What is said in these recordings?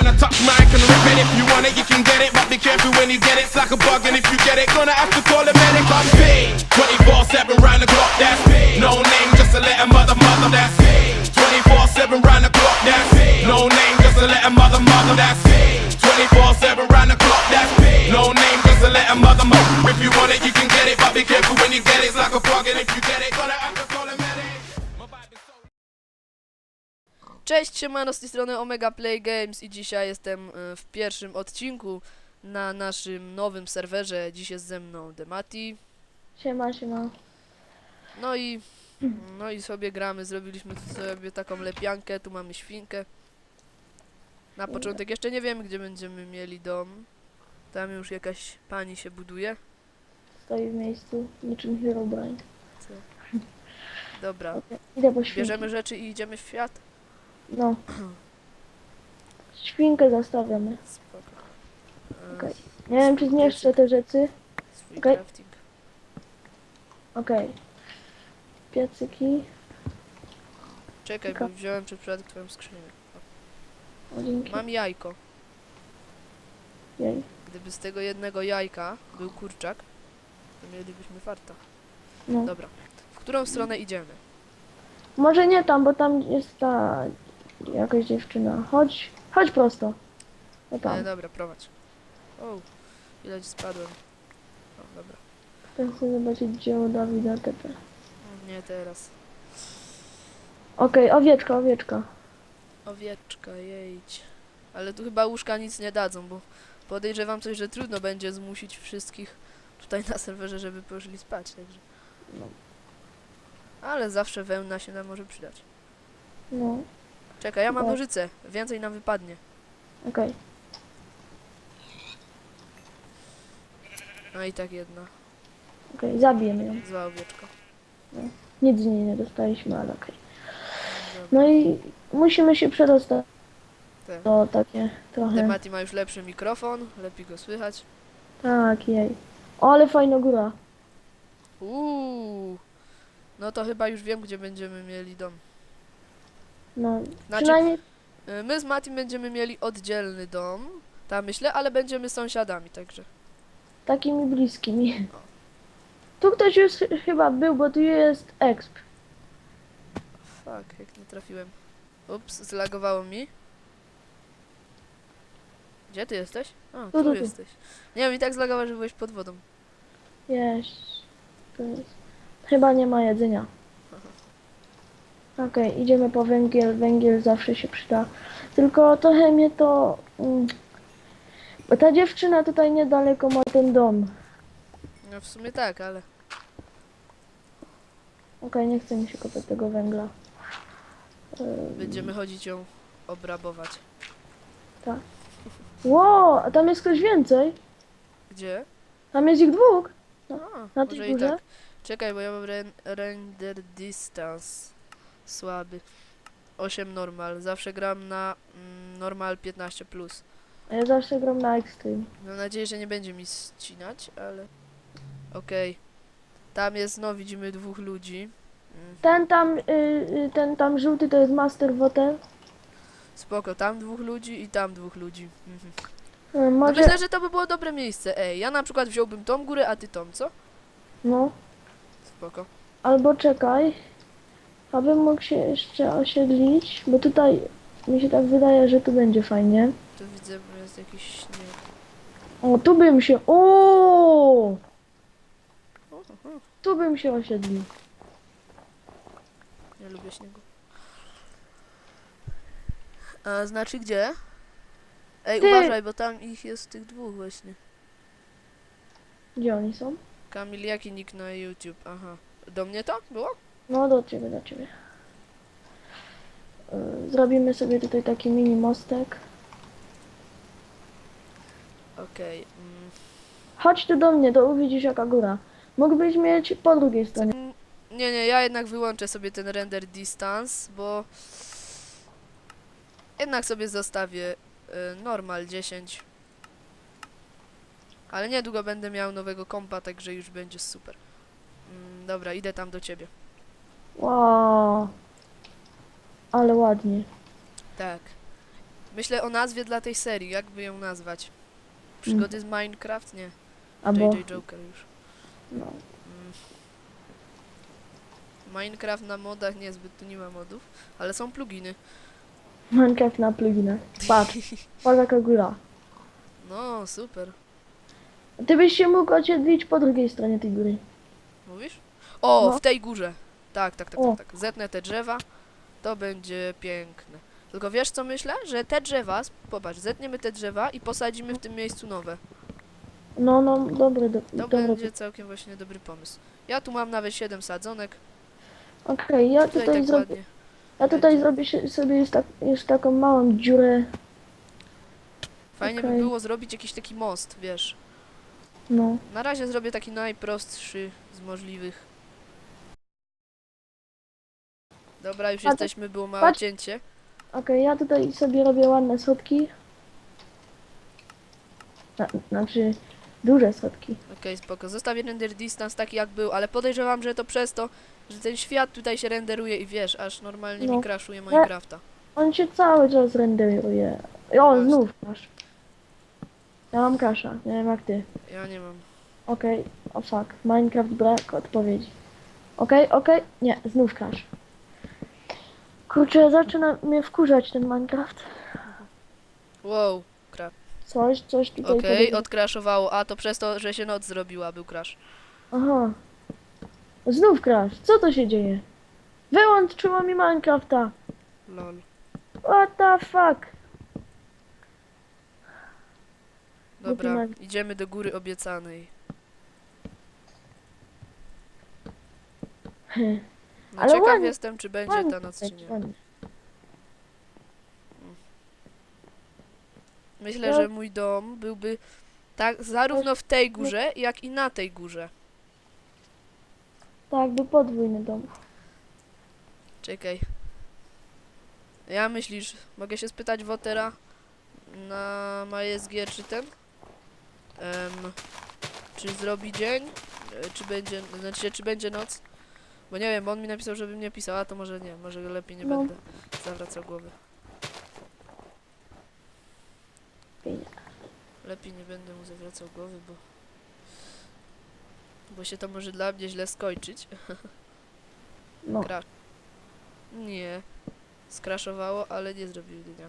And I touch mine, can rip it if you want it, you can get it. But be careful when you get it, it's like a bug. And if you get it, gonna have to call a medic. I'm big. 24 7 round the clock, that's big. No name, just a let a mother, mother, that's big. 24 7 round the clock, that's big. No name, just a let a mother, mother, that's big. 24 7 round the clock, that's big. No name, just a let a mother, mother. If you want it, you can get it. But be careful when you get it, it's like a Cześć, siemano, z tej strony Omega Play Games i dzisiaj jestem e, w pierwszym odcinku na naszym nowym serwerze. Dziś jest ze mną Demati. Siema, siema. No i no i sobie gramy, zrobiliśmy sobie taką lepiankę, tu mamy świnkę. Na początek jeszcze nie wiemy, gdzie będziemy mieli dom. Tam już jakaś pani się buduje. Stoi w miejscu, niczym Herobrine. Dobra, świnkę. bierzemy rzeczy i idziemy w świat. No. Świnkę zostawiamy. Spoko. E, Okej. Nie wiem, czy zmieszczę te rzeczy. Swój okej. crafting. Okej. Piecyki. Czekaj, bo Tylko- wziąłem przez przypadek twoją skrzynię. O, dzięki. Mam jajko. Jej. Gdyby z tego jednego jajka był kurczak, to mielibyśmy farta. No. Dobra. W którą stronę idziemy? Może nie tam, bo tam jest ta jakaś dziewczyna. Chodź, chodź prosto. O E, tam. dobra, prowadź. O, ile ci spadłem. O, dobra. Chcę zobaczyć dzieło Dawida TP. O, Nie teraz. Okej, owieczka, owieczka. Owieczka, jedź. Ale tu chyba łóżka nic nie dadzą, bo podejrzewam coś, że trudno będzie zmusić wszystkich tutaj na serwerze, żeby poszli spać, także. No. Ale zawsze wełna się nam może przydać. No, Czekaj, ja mam Tak. nożyce. Więcej nam wypadnie. okej. No i tak jedna. Okej, zabijemy ją. Zła owieczka. Nic z niej nie dostaliśmy, ale okej. Dobra. No i musimy się przedostać. Tak. To takie trochę. Demati ma już lepszy mikrofon, lepiej go słychać. Tak, jej. O, ale fajna góra. Uuu. No to chyba już wiem, gdzie będziemy mieli dom. No, Znaczy, przynajmniej y, my z Matim będziemy mieli oddzielny dom, tam myślę, ale będziemy sąsiadami, także. takimi bliskimi. Tu ktoś już ch- chyba był, bo tu jest exp. Fuck, jak nie trafiłem. Ups, zlagowało mi. Gdzie ty jesteś? A, Tu, tu tu, jesteś. Nie wiem, i tak zlagowało, że byłeś pod wodą. Tu jest. Chyba nie ma jedzenia. Okej, idziemy po węgiel. Węgiel zawsze się przyda. Tylko trochę mnie to... mm, Bo ta dziewczyna tutaj niedaleko ma ten dom. No w sumie tak, ale. Okej, nie chce mi się kopać tego węgla. Ym, Będziemy chodzić ją obrabować. Ło, a tam jest ktoś więcej. Gdzie? Tam jest ich dwóch. A, Na tej górze? tak. Czekaj, bo ja mam ren render distance słaby. 8 normal. Zawsze gram na mm, normal 15 plus. A ja zawsze gram na extreme. Mam nadzieję, że nie będzie mi ścinać, ale. Okej. Tam jest, no widzimy dwóch ludzi. Mm, Ten tam, y, y, ten tam żółty to jest Master Voter. spoko, tam dwóch ludzi i tam dwóch ludzi. Mhm. Y, No Może, myślę, że to by było dobre miejsce. Ej, ja na przykład wziąłbym tą górę, a ty tą, co? no, Spoko. albo czekaj, abym mógł się jeszcze osiedlić, bo tutaj mi się tak wydaje, że tu będzie fajnie. Tu widzę, że jest jakiś śnieg. O, tu bym się, o, tu bym się osiedlił. Nie lubię śniegu. A znaczy gdzie? Ej, Ty- uważaj, bo tam ich jest tych dwóch właśnie. Gdzie oni są? Kamil, jaki nick na YouTube? Aha. Do mnie to było? No, do ciebie, do ciebie. Y, Zrobimy sobie tutaj taki mini mostek. Okej. mm. Chodź tu do mnie, to uwidzisz jaka góra. Mógłbyś mieć po drugiej stronie. Mm, Nie, nie, ja jednak wyłączę sobie ten render distance, bo jednak sobie zostawię y, normal 10. Ale niedługo będę miał nowego kompa, także już będzie super. Mm, dobra, idę tam do ciebie. Wow. Ale ładnie. Tak. Myślę o nazwie dla tej serii, jakby ją nazwać. Przygody z Minecraft? Nie. Albo... JJ Joker już. No. Mm. Minecraft na modach niezbyt, tu nie ma modów, ale są pluginy. Minecraft na pluginę. Patrz, patrz jaka góra. No, super. Ty byś się mógł osiedlić po drugiej stronie tej góry. Mówisz? O, No. w tej górze. Tak, tak, tak, O. tak, tak. Zetnę te drzewa, to będzie piękne. Tylko wiesz co myślę? Że te drzewa, popatrz, zetniemy te drzewa i posadzimy w tym miejscu nowe. No, no, dobry, do, To dobry. będzie całkiem właśnie dobry pomysł. Ja tu mam nawet 7 sadzonek. Okej, ja Tutaj, tutaj, tak zrobię, ładnie. ja tutaj zrobię się, sobie już, tak, już taką małą dziurę. Fajnie by okej. było zrobić jakiś taki most, wiesz. No, Na razie zrobię taki najprostszy z możliwych. Dobra, już jesteśmy, było małe patrz- cięcie. okej, ja tutaj sobie robię ładne schodki. Na, znaczy, duże schodki. Okej, spoko. Zostawię render distance taki jak był, ale podejrzewam, że to przez to, że ten świat tutaj się renderuje i wiesz, aż normalnie No. mi crashuje Minecrafta. On się cały czas renderuje. O, Właśnie. znów masz. Ja mam kasza, nie wiem jak ty. Ja nie mam. Okej, o fuck, Minecraft brak odpowiedzi. Okej, okej, nie, znów crash. Kurczę, zaczyna mnie wkurzać ten Minecraft. Wow, crap. Coś, coś tutaj Okej, podejrzewam. odcrashowało. A to przez to, że się noc zrobiła, był crash. Aha. Znów crash, co to się dzieje? Wyłączyło mi Minecrafta. Lol. What the fuck? Dobra, idziemy do góry obiecanej. No Ale ciekaw ładnie- jestem, czy będzie ta noc, czy nie. ładnie. Myślę, że mój dom byłby tak zarówno w tej górze, jak i na tej górze. Tak, był podwójny dom. Czekaj. Ja myślisz, mogę się spytać Wotera na MySG czy ten? Em, czy zrobi dzień? E, Czy będzie, znaczy czy będzie noc? Bo nie wiem, bo on mi napisał, żebym nie pisał, a to może nie, może lepiej nie No. będę zawracał głowy. Lepiej nie będę mu zawracał głowy, bo bo się to może dla mnie źle skończyć. No, Crash. Nie. Skraszowało, ale nie zrobił dnia.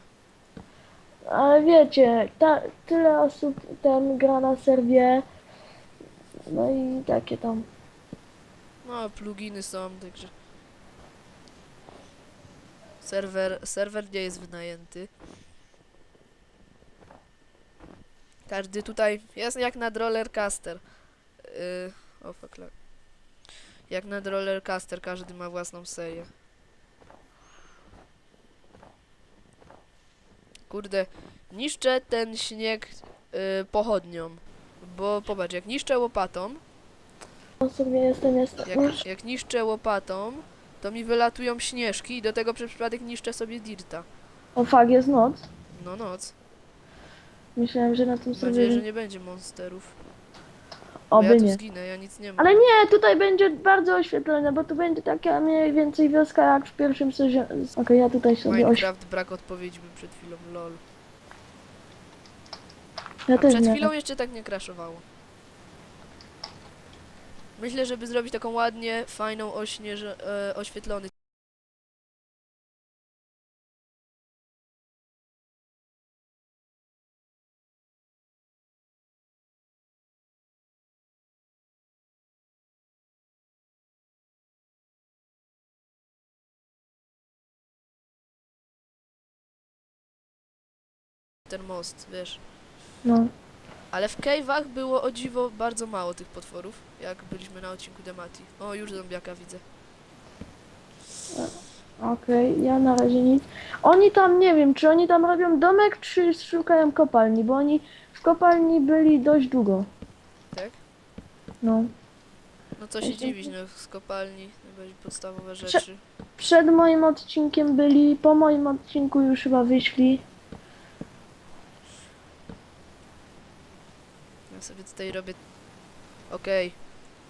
ale wiecie, ta, tyle osób ten gra na serwie. No i takie tam. No, pluginy są, także. Serwer, serwer nie jest wynajęty. Każdy tutaj jest jak nad rollercaster. Yy, o fuck. Jak nad rollercaster, każdy ma własną serię. Kurde, niszczę ten śnieg yy, pochodnią. Bo popatrz, jak niszczę łopatą, Jestem, jestem. jak, jak niszczę łopatą, to mi wylatują śnieżki i do tego przez przypadek niszczę sobie dirta. O fuck, jest noc. No noc. Myślałem, że na tym Mam nadzieję, że nie będzie monsterów. Bo Oby ja tu nie. zginę, ja nic nie mam. Ale nie, tutaj będzie bardzo oświetlone, bo tu będzie taka mniej więcej wioska jak w pierwszym sezonie. Okej, ja tutaj sobie oś... Minecraft, brak odpowiedzi był przed chwilą, lol. Ja A też przed nie. chwilą jeszcze tak nie crashowało. Myślę, żeby zrobić taką ładnie, fajną, ośnież, e, oświetlony ten most, wiesz. No. Ale w cave'ach było o dziwo bardzo mało tych potworów, jak byliśmy na odcinku Demati. O, już zombiaka widzę. Okej, ja na razie nic. Oni tam, nie wiem, czy oni tam robią domek, czy szukają kopalni, bo oni w kopalni byli dość długo. Tak? No. No co się dziwić, no z kopalni, najbardziej podstawowe rzeczy. Przed moim odcinkiem byli, po moim odcinku już chyba wyszli. Tutaj robię... Okej,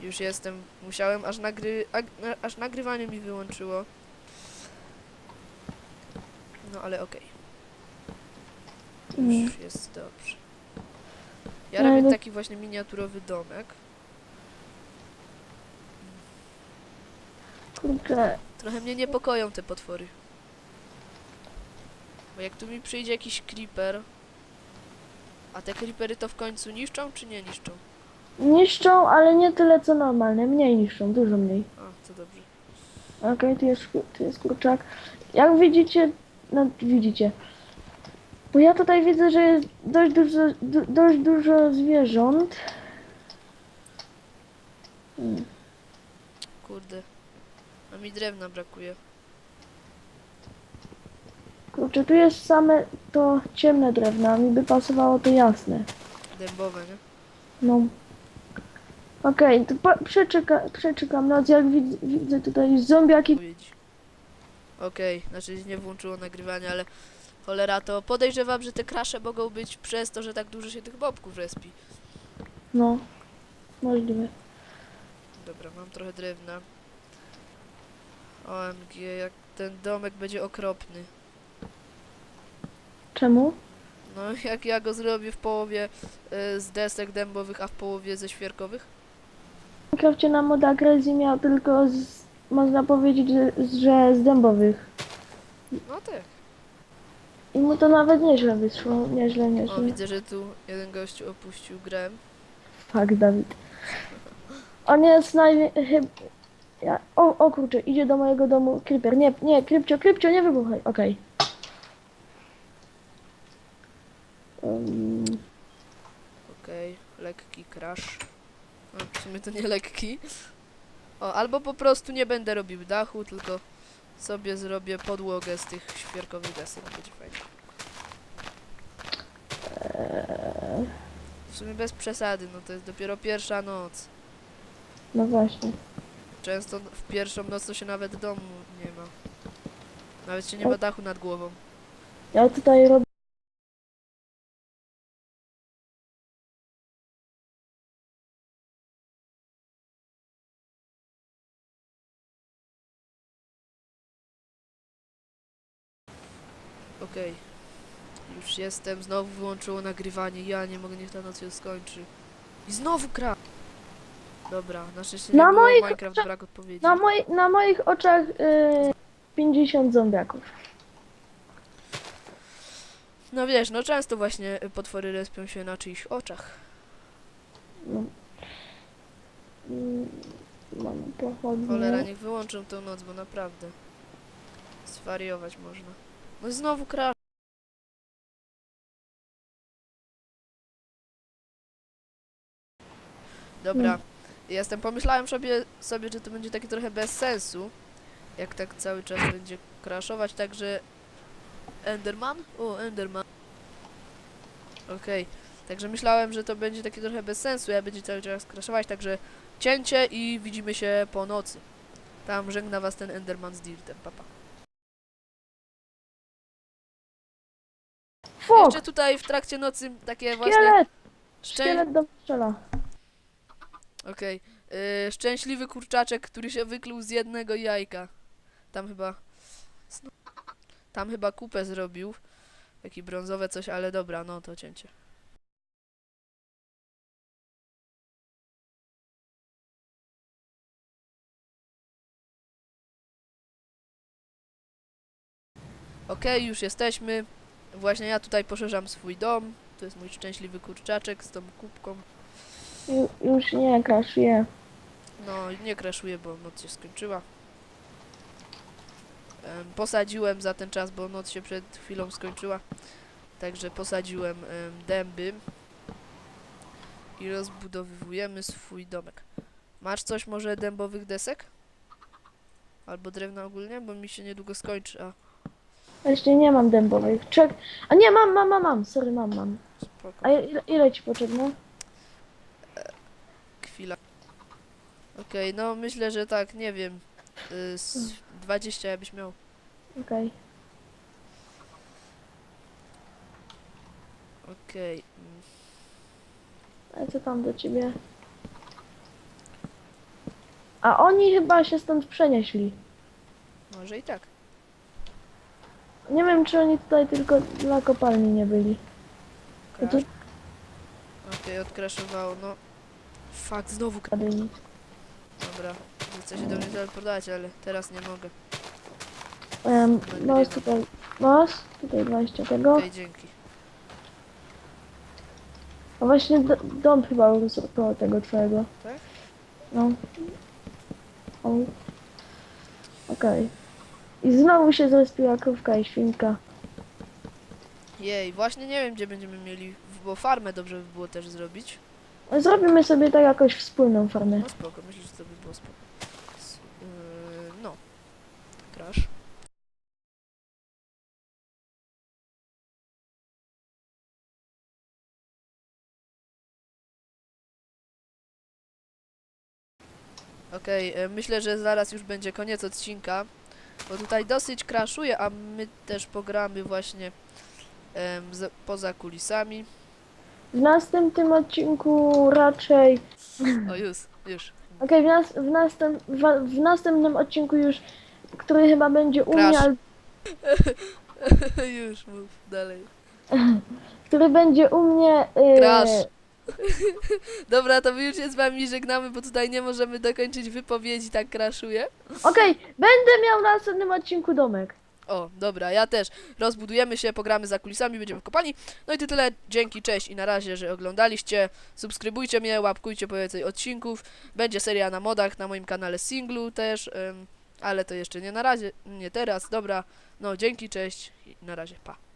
już jestem. Musiałem, aż, nagry... ag- na- aż nagrywanie mi wyłączyło. No ale okej. już jest dobrze. Ja No, robię taki właśnie miniaturowy domek. Kurczę, Trochę mnie niepokoją te potwory. Bo jak tu mi przyjdzie jakiś creeper, a te creepery to w końcu niszczą czy nie niszczą? niszczą, ale nie tyle co normalne. Mniej niszczą, dużo mniej. A, to dobrze. Okej, tu, jest, tu jest kurczak. Jak widzicie, no widzicie. Bo ja tutaj widzę, że jest dość dużo, du, dość dużo zwierząt. Hmm. Kurde. A mi drewna brakuje. Kurczę, tu jest same to ciemne drewno, a mi by pasowało to jasne. Dębowe, nie? No. Okej, to po, przeczeka, przeczekam noc, jak widzę, widzę tutaj zombiaki. Powiedzi. Okej, znaczy nie włączyło nagrywania, ale cholera to podejrzewam, że te krasze mogą być przez to, że tak dużo się tych bobków respi. No, możliwe. Dobra, mam trochę drewna. OMG, jak ten domek będzie okropny. Czemu? No, jak ja go zrobię w połowie y, z desek dębowych, a w połowie ze świerkowych? W Minecrafcie na moda Crazy miał tylko, z, można powiedzieć, że, że z dębowych. No tak. I mu to nawet nieźle wyszło, nieźle, O, nieźle. widzę, że tu jeden gościu opuścił grę. Tak, Dawid. On jest naj... chyb... Ja... O, o kurczę, idzie do mojego domu Creeper. Nie, nie, Krypcio, Krypcio, nie wybuchaj. Okej. Okej, lekki crash. No, w sumie to nie lekki. O, albo po prostu nie będę robił dachu, tylko sobie zrobię podłogę z tych świerkowych desek. Będzie fajnie. W sumie bez przesady, no to jest dopiero pierwsza noc. no właśnie. Często w pierwszą noc to się nawet domu nie ma. Nawet się nie ma dachu nad głową. Ja tutaj robię... Okej. Już jestem, znowu wyłączyło nagrywanie. Ja nie mogę, niech ta noc się skończy. I znowu kra. Dobra, na szczęście nie Na było moich Minecraft oczach- brak odpowiedzi. Na, moi, na moich oczach y, 50 zombiaków. No wiesz, no często właśnie y, potwory respią się na czyichś oczach. No. Mm, Mam pochodnie. Cholera, niech wyłączą tą noc, bo naprawdę zwariować można. No znowu kra. Dobra, jestem. Pomyślałem sobie, sobie, że to będzie takie trochę bez sensu, jak tak cały czas będzie crashować, także Enderman? O, Enderman. Okej, także myślałem, że to będzie takie trochę bez sensu, ja będzie cały czas crashować, także cięcie i widzimy się po nocy. Tam żegna was ten Enderman z Dirtem, papa. Fok! Jeszcze tutaj w trakcie nocy takie właśnie... Szkielet! Szczę... Szkielet do strzela. Okej. Yy, szczęśliwy kurczaczek, który się wykluł z jednego jajka. Tam chyba... Tam chyba kupę zrobił. Taki brązowe coś, ale dobra, no to cięcie. Okej, już jesteśmy. Właśnie ja tutaj poszerzam swój dom. To jest mój szczęśliwy kurczaczek z tą kubką. Ju, już nie kraszuję. No, nie crashuje, bo noc się skończyła. Em, posadziłem za ten czas, bo noc się przed chwilą skończyła. Także posadziłem em, dęby. I rozbudowujemy swój domek. Masz coś może dębowych desek? Albo drewna ogólnie? Bo mi się niedługo skończy, a Jeszcze nie mam dębowych. Czek. A nie, mam, mam, mam, mam. Sorry, mam, mam. spoko. A ile, ile ci potrzebne? Chwila. Okej, no myślę, że tak, nie wiem. Y, z 20 jakbyś miał. Okej. Okej. mm. A co tam do ciebie? A oni chyba się stąd przenieśli. Może i tak. Nie wiem, czy oni tutaj tylko dla kopalni nie byli. No to Okej, odkraszowało, no. Fuck, znowu kra-. Dobra, chcę się do mnie teleportować, ale teraz nie mogę. Um, masz tutaj, masz tutaj 20 tego. Okej, dzięki. A właśnie d- dom chyba urósł koło tego twojego. Tak? No. O. Okej. I znowu się zrespiła krówka i świnka. Jej, właśnie nie wiem, gdzie będziemy mieli, bo farmę dobrze by było też zrobić. Zrobimy sobie tak jakoś wspólną farmę. No spoko, myślę, że to by było spoko. S- Yy, no. Crash. Okej, e, myślę, że zaraz już będzie koniec odcinka, bo tutaj dosyć crashuje, a my też pogramy właśnie em, z, poza kulisami. W następnym odcinku raczej... O, już, już. Okej, w, nas, w, następ, w, w następnym odcinku już, który chyba będzie u Crash. mnie, ale już mów dalej. który będzie u mnie... Yy, Crash. Dobra, to my już się z wami żegnamy, bo tutaj nie możemy dokończyć wypowiedzi, tak crashuje. Okej, będę miał w następnym odcinku domek. O, dobra, ja też. Rozbudujemy się, pogramy za kulisami, będziemy w kopalni. No i to tyle. Dzięki, cześć i na razie, że oglądaliście. Subskrybujcie mnie, łapkujcie po więcej odcinków. Będzie seria na modach na moim kanale singlu też, ym, ale to jeszcze nie na razie, nie teraz. Dobra, no dzięki, cześć i na razie, pa.